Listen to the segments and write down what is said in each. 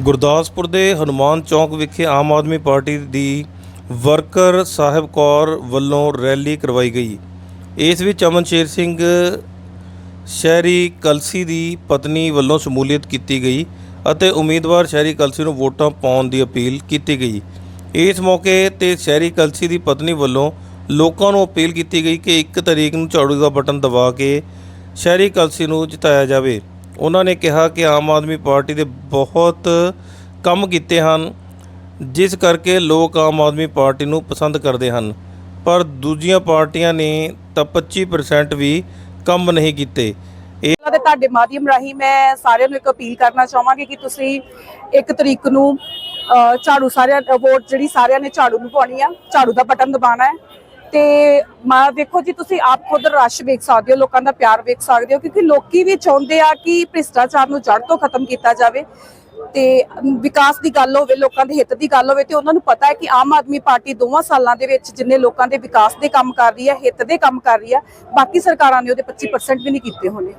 ਗੁਰਦਾਸਪੁਰ ਦੇ ਹਨੂਮਾਨ ਚੌਕ ਵਿਖੇ ਆਮ ਆਦਮੀ ਪਾਰਟੀ ਦੀ ਵਰਕਰ ਸਾਹਿਬ ਕੌਰ ਵੱਲੋਂ ਰੈਲੀ ਕਰਵਾਈ ਗਈ। ਇਸ ਵਿੱਚ ਅਮਨਸ਼ੇਰ ਸਿੰਘ ਸ਼ਹਿਰੀ ਕਲਸੀ ਦੀ ਪਤਨੀ ਵੱਲੋਂ ਸ਼ਮੂਲੀਅਤ ਕੀਤੀ ਗਈ ਅਤੇ ਉਮੀਦਵਾਰ ਸ਼ਹਿਰੀ ਕਲਸੀ ਨੂੰ ਵੋਟਾਂ ਪਾਉਣ ਦੀ ਅਪੀਲ ਕੀਤੀ ਗਈ। ਇਸ ਮੌਕੇ ਤੇ ਸ਼ਹਿਰੀ ਕਲਸੀ ਦੀ ਪਤਨੀ ਵੱਲੋਂ ਲੋਕਾਂ ਨੂੰ ਅਪੀਲ ਕੀਤੀ ਗਈ ਕਿ 1 ਤਰੀਕ ਨੂੰ ਝਾੜੂ ਦਾ ਬਟਨ ਦਬਾ ਕੇ ਸ਼ਹਿਰੀ ਕਲਸੀ ਨੂੰ ਜਿਤਾਇਆ ਜਾਵੇ। ਉਹਨਾਂ ਨੇ ਕਿਹਾ ਕਿ ਆਮ ਆਦਮੀ ਪਾਰਟੀ ਦੇ ਬਹੁਤ ਕੰਮ ਕੀਤੇ ਹਨ, ਜਿਸ ਕਰਕੇ ਲੋਕ ਆਮ ਆਦਮੀ ਪਾਰਟੀ ਨੂੰ ਪਸੰਦ ਕਰਦੇ ਹਨ। ਪਰ ਦੂਜੀਆਂ ਪਾਰਟੀਆਂ ਨੇ ਤਾਂ 25% ਵੀ ਕੰਮ ਨਹੀਂ ਕੀਤੇ। ਉਹਨਾਂ ਦੇ ਤੁਹਾਡੇ ਮਾਧਿਅਮ ਰਾਹੀਂ ਮੈਂ ਸਾਰਿਆਂ ਨੂੰ ਇੱਕ ਅਪੀਲ ਕਰਨਾ ਚਾਹਾਂਗੀ ਕਿ ਤੁਸੀਂ ਇੱਕ ਤਰੀਕ ਨੂੰ ਝਾੜੂ ਸਾਰਿਆਂ, ਵੋਟ ਜਿਹੜੀ ਸਾਰਿਆਂ ਨੇ ਝਾੜੂ ਨੂੰ ਪਾਉਣੀ ਆ, ਝਾੜੂ ਦਾ ਬਟਨ ਦਬਾਉਣਾ ਹੈ। ਤੇ ਮਾ ਵੇਖੋ ਜੀ ਤੁਸੀਂ ਆਪ ਖੁਦ ਰਸ਼ ਵੇਖ ਸਕਦੇ ਹੋ ਲੋਕਾਂ ਦਾ ਪਿਆਰ ਵੇਖ ਸਕਦੇ ਹੋ ਕਿਉਂਕਿ ਲੋਕੀ ਵੀ ਚਾਹੁੰਦੇ ਆ ਕਿ ਭ੍ਰਿਸ਼ਟਾਚਾਰ ਨੂੰ ਜੜ ਤੋਂ ਖਤਮ ਕੀਤਾ ਜਾਵੇ ਤੇ ਵਿਕਾਸ ਦੀ ਗੱਲ ਹੋਵੇ ਲੋਕਾਂ ਦੇ ਹਿੱਤ ਦੀ ਗੱਲ ਹੋਵੇ ਤੇ ਉਹਨਾਂ ਨੂੰ ਪਤਾ ਹੈ ਕਿ ਆਮ ਆਦਮੀ ਪਾਰਟੀ ਦੋਵਾਂ ਸਾਲਾਂ ਦੇ ਵਿੱਚ ਜਿੰਨੇ ਲੋਕਾਂ ਦੇ ਵਿਕਾਸ ਦੇ ਕੰਮ ਕਰ ਰਹੀ ਹੈ ਹਿੱਤ ਦੇ ਕੰਮ ਕਰ ਰਹੀ ਹੈ ਬਾਕੀ ਸਰਕਾਰਾਂ ਨੇ ਉਹਦੇ 25% ਵੀ ਨਹੀਂ ਕੀਤੇ ਹੋਣੇ।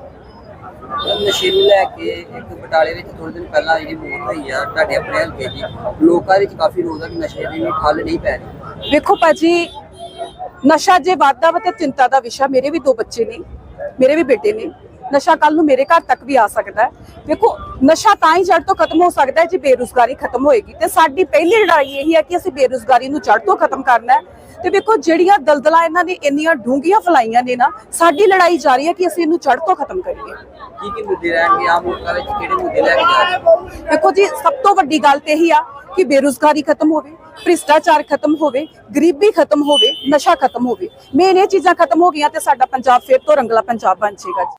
ਨਸ਼ੇ ਨੂੰ ਲੈ ਕੇ ਇੱਕ ਬਟਾਲੇ ਵਿੱਚ ਥੋੜੇ ਦਿਨ ਪਹਿਲਾਂ ਜਿਹੜੀ ਮੌਤ ਹੋਈ ਆ ਤੁਹਾਡੇ ਆਪਣੇ ਹਲਕੇ ਦੀ ਲੋਕਾਂ ਵਿੱਚ ਕਾਫੀ ਰੋਜ਼ ਨਸ਼ੇ ਦੀ ਵੀ ਠੱਲ ਨਹੀਂ ਪੈ ਰਹੀ। ਵੇਖੋ ਭਾਜੀ ਨਸ਼ਾ ਜੇ ਵਾਧਾ ਵਾ ਤੇ ਚਿੰਤਾ ਦਾ ਵਿਸ਼ਾ ਮੇਰੇ ਵੀ ਦੋ ਬੱਚੇ ਨੇ ਮੇਰੇ ਵੀ ਬੇਟੇ ਨੇ। ਨਸ਼ਾ ਕੱਲ ਨੂੰ ਮੇਰੇ ਘਰ ਤੱਕ ਵੀ ਆ ਸਕਦਾ ਹੈ। ਵੇਖੋ ਨਸ਼ਾ ਤਾਂ ਹੀ ਜੜ ਤੋਂ ਖਤਮ ਹੋ ਸਕਦਾ ਹੈ ਜੇ ਬੇਰੁਜ਼ਗਾਰੀ ਖਤਮ ਹੋਏਗੀ। ਤੇ ਸਾਡੀ ਪਹਿਲੀ ਲੜਾਈ ਇਹੀ ਹੈ ਕਿ ਅਸੀਂ ਬੇਰੁਜ਼ਗਾਰੀ ਨੂੰ ਜੜ ਤੋਂ ਖਤਮ ਕਰਨਾ ਹੈ। ਤੇ ਵੇਖੋ ਜਿਹੜੀਆਂ ਦਲਦਲਾਂ ਇਹਨਾਂ ਨੇ ਇੰਨੀਆਂ ਡੂੰਘੀਆਂ ਫਲਾਈਆਂ ਨੇ ਨਾ ਸਾਡੀ ਲੜਾਈ ਜਾਰੀ ਹੈ ਕਿ ਅਸੀਂ ਇਹਨੂੰ ਜੜ ਤੋਂ ਖਤਮ ਕਰੀਏ। ਕੀ ਕੀ ਮੁੱਦੇ ਰਹਿਣਗੇ? ਆਮ ਲੋਕਾਂ ਵਿੱਚ ਕਿਹੜੇ ਮੁੱਦੇ ਲੈ ਕੇ ਰਹੇ ਹੋ? ਦੇਖੋ ਜੀ ਸਭ ਤੋਂ ਵੱਡੀ ਗੱਲ ਤੇ ਇਹੀ ਆ ਕਿ ਬੇਰੁਜ਼ਗਾਰੀ ਖਤਮ ਹੋਵੇ। ਭ੍ਰਿਸ਼ਟਾਚਾਰ ਖਤਮ ਹੋਵੇ, ਗਰੀਬੀ ਖਤਮ ਹੋਵੇ, ਨਸ਼ਾ ਖਤਮ ਹੋਵੇ। ਮੇਨ ਇਹ ਚੀਜ਼ਾਂ ਖਤਮ ਹੋ ਗਈਆਂ ਤੇ ਸਾਡਾ ਪੰਜਾਬ ਫਿਰ ਤੋਂ ਰੰਗਲਾ ਪੰਜਾਬ ਬਣ ਜਾਏਗਾ ਜੀ।